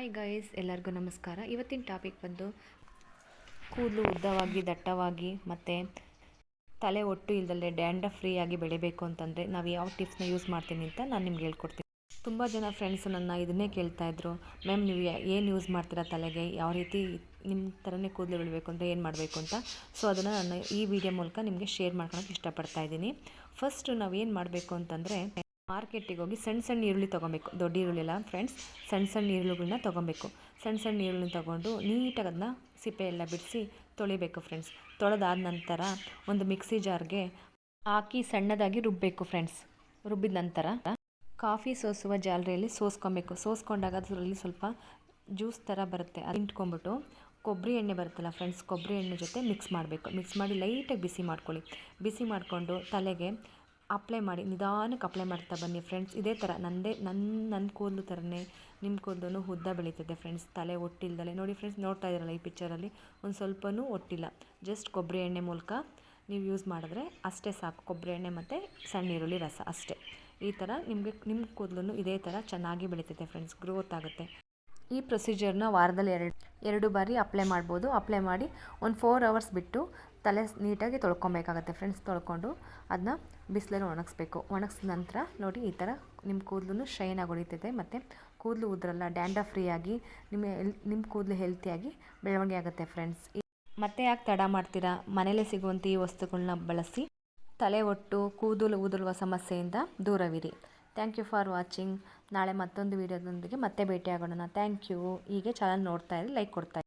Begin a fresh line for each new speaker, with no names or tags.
Hi guys ಎಲ್ಲರಿಗೂ ನಮಸ್ಕಾರ. ಇವತ್ತಿನ ಟಾಪಿಕ್ ಬಂದು ಕೂದಲು ಉದ್ದವಾಗಿ, ದಟ್ಟವಾಗಿ ಮತ್ತು ತಲೆ ಒಟ್ಟು ಇಲ್ದಲೆ ಡ್ಯಾಂಡ ಫ್ರೀ ಆಗಿ ಬೆಳಿಬೇಕು ಅಂತಂದರೆ ನಾವು ಯಾವ ಟಿಪ್ಸ್ನ ಯೂಸ್ ಮಾಡ್ತೀನಿ ಅಂತ ನಾನು ನಿಮ್ಗೆ ಹೇಳ್ಕೊಡ್ತೀನಿ. ತುಂಬ ಜನ ಫ್ರೆಂಡ್ಸ್ ನನ್ನ ಇದನ್ನೇ ಕೇಳ್ತಾ ಇದ್ರು. ಮ್ಯಾಮ್ ನೀವು ಏನು ಯೂಸ್ ಮಾಡ್ತೀರಾ ತಲೆಗೆ? ಯಾವ ರೀತಿ ನಿಮ್ಮ ಥರನೇ ಕೂದಲು ಬೆಳಿಬೇಕು ಅಂದರೆ ಏನು ಮಾಡಬೇಕು ಅಂತ? ಸೊ ಅದನ್ನು ನಾನು ಈ ವಿಡಿಯೋ ಮೂಲಕ ನಿಮಗೆ ಶೇರ್ ಮಾಡ್ಕೊಳಕ್ಕೆ ಇಷ್ಟಪಡ್ತಾ ಇದ್ದೀನಿ. ಫಸ್ಟು ನಾವು ಏನು ಮಾಡಬೇಕು ಅಂತಂದರೆ ಮಾರ್ಕೆಟಿಗೆ ಹೋಗಿ ಸಣ್ಣ ಸಣ್ಣ ಈರುಳ್ಳಿ ತೊಗೊಬೇಕು. ದೊಡ್ಡ ಈರುಳ್ಳಿ ಎಲ್ಲ ಫ್ರೆಂಡ್ಸ್ ಸಣ್ಣ ಸಣ್ಣ ಈರುಳ್ಳಿಗಳನ್ನ ತೊಗೊಬೇಕು. ಸಣ್ಣ ಸಣ್ಣ ಈರುಳ್ಳಿ ತೊಗೊಂಡು ನೀಟಾಗಿ ಅದನ್ನ ಸಿಪ್ಪೆ ಎಲ್ಲ ಬಿಡಿಸಿ ತೊಳಿಬೇಕು ಫ್ರೆಂಡ್ಸ್ ತೊಳೆದಾದ ನಂತರ ಒಂದು ಮಿಕ್ಸಿ ಜಾರ್ಗೆ ಹಾಕಿ ಸಣ್ಣದಾಗಿ ರುಬ್ಬಬೇಕು ಫ್ರೆಂಡ್ಸ್ ರುಬ್ಬಿದ ನಂತರ ಕಾಫಿ ಸೋಸುವ ಜಾಲರಿಯಲ್ಲಿ ಸೋಸ್ಕೊಬೇಕು. ಸೋಸ್ಕೊಂಡಾಗ ಅದರಲ್ಲಿ ಸ್ವಲ್ಪ ಜ್ಯೂಸ್ ಥರ ಬರುತ್ತೆ. ಅದು ಇಟ್ಕೊಂಬಿಟ್ಟು ಕೊಬ್ಬರಿ ಎಣ್ಣೆ ಬರುತ್ತಲ್ಲ ಫ್ರೆಂಡ್ಸ್ ಕೊಬ್ಬರಿ ಎಣ್ಣೆ ಜೊತೆ ಮಿಕ್ಸ್ ಮಾಡಬೇಕು. ಮಿಕ್ಸ್ ಮಾಡಿ ಲೈಟಾಗಿ ಬಿಸಿ ಮಾಡ್ಕೊಳ್ಳಿ. ಬಿಸಿ ಮಾಡಿಕೊಂಡು ತಲೆಗೆ ಅಪ್ಲೈ ಮಾಡಿ, ನಿಧಾನಕ್ಕೆ ಅಪ್ಲೈ ಮಾಡ್ತಾ ಬನ್ನಿ ಫ್ರೆಂಡ್ಸ್ ಇದೇ ಥರ ನನ್ನದೇ ನನ್ನ ನನ್ನ ಕೂದಲು ಥರನೇ ನಿಮ್ಮ ಕೂದಲು ಉದ್ದ ಬೆಳೀತದೆ ಫ್ರೆಂಡ್ಸ್ ತಲೆ ಒಟ್ಟಿಲ್ದಲೆ. ನೋಡಿ ಫ್ರೆಂಡ್ಸ್ ನೋಡ್ತಾ ಇದ್ದೀರಲ್ಲ ಈ ಪಿಕ್ಚರಲ್ಲಿ ಒಂದು ಸ್ವಲ್ಪನೂ ಒಟ್ಟಿಲ್ಲ. ಜಸ್ಟ್ ಕೊಬ್ಬರಿ ಎಣ್ಣೆ ಮೂಲಕ ನೀವು ಯೂಸ್ ಮಾಡಿದ್ರೆ ಅಷ್ಟೇ ಸಾಕು. ಕೊಬ್ಬರಿ ಎಣ್ಣೆ ಮತ್ತು ಸಣ್ಣ ಈರುಳ್ಳಿ ರಸ ಅಷ್ಟೇ. ಈ ಥರ ನಿಮಗೆ ನಿಮ್ಮ ಕೂದಲು ಇದೇ ಥರ ಚೆನ್ನಾಗಿ ಬೆಳೀತದೆ ಫ್ರೆಂಡ್ಸ್ ಗ್ರೋತ್ ಆಗುತ್ತೆ. ಈ ಪ್ರೊಸೀಜರ್ನ ವಾರದಲ್ಲಿ ಎರಡು ಎರಡು ಬಾರಿ ಅಪ್ಲೈ ಮಾಡ್ಬೋದು. ಅಪ್ಲೈ ಮಾಡಿ ಒಂದು ಫೋರ್ ಅವರ್ಸ್ ಬಿಟ್ಟು ತಲೆ ನೀಟಾಗಿ ತೊಳ್ಕೊಬೇಕಾಗತ್ತೆ ಫ್ರೆಂಡ್ಸ್ ತೊಳ್ಕೊಂಡು ಅದನ್ನ ಬಿಸಿಲಲ್ಲಿ ಒಣಗಿಸ್ಬೇಕು. ಒಣಗಿಸಿದ ನಂತರ ನೋಡಿ ಈ ಥರ ನಿಮ್ಮ ಕೂದಲು ಶೈನ್ ಆಗಿ ಹೊಡಿತೈತೆ ಮತ್ತು ಕೂದಲು ಉದ್ರಲ್ಲ ಡ್ಯಾಂಡ ಫ್ರೀಯಾಗಿ ನಿಮ್ಮ ನಿಮ್ಮ ಕೂದಲು ಹೆಲ್ತಿಯಾಗಿ ಬೆಳವಣಿಗೆ ಆಗುತ್ತೆ ಫ್ರೆಂಡ್ಸ್. ಮತ್ತೆ ಯಾಕೆ ತಡ ಮಾಡ್ತೀರಾ? ಮನೇಲೇ ಸಿಗುವಂಥ ಈ ವಸ್ತುಗಳನ್ನ ಬಳಸಿ ತಲೆ ಒಟ್ಟು ಕೂದಲು ಉದುರುವ ಸಮಸ್ಯೆಯಿಂದ ದೂರವಿರಿ. ಥ್ಯಾಂಕ್ ಯು ಫಾರ್ ವಾಚಿಂಗ್ ನಾಳೆ ಮತ್ತೊಂದು ವೀಡಿಯೋದೊಂದಿಗೆ ಮತ್ತೆ ಭೇಟಿಯಾಗೋಣ. ಥ್ಯಾಂಕ್ ಯು ಹೀಗೆ ಚಾನಲ್ ನೋಡ್ತಾ ಇರಿ ಲೈಕ್ ಕೊಡ್ತಾ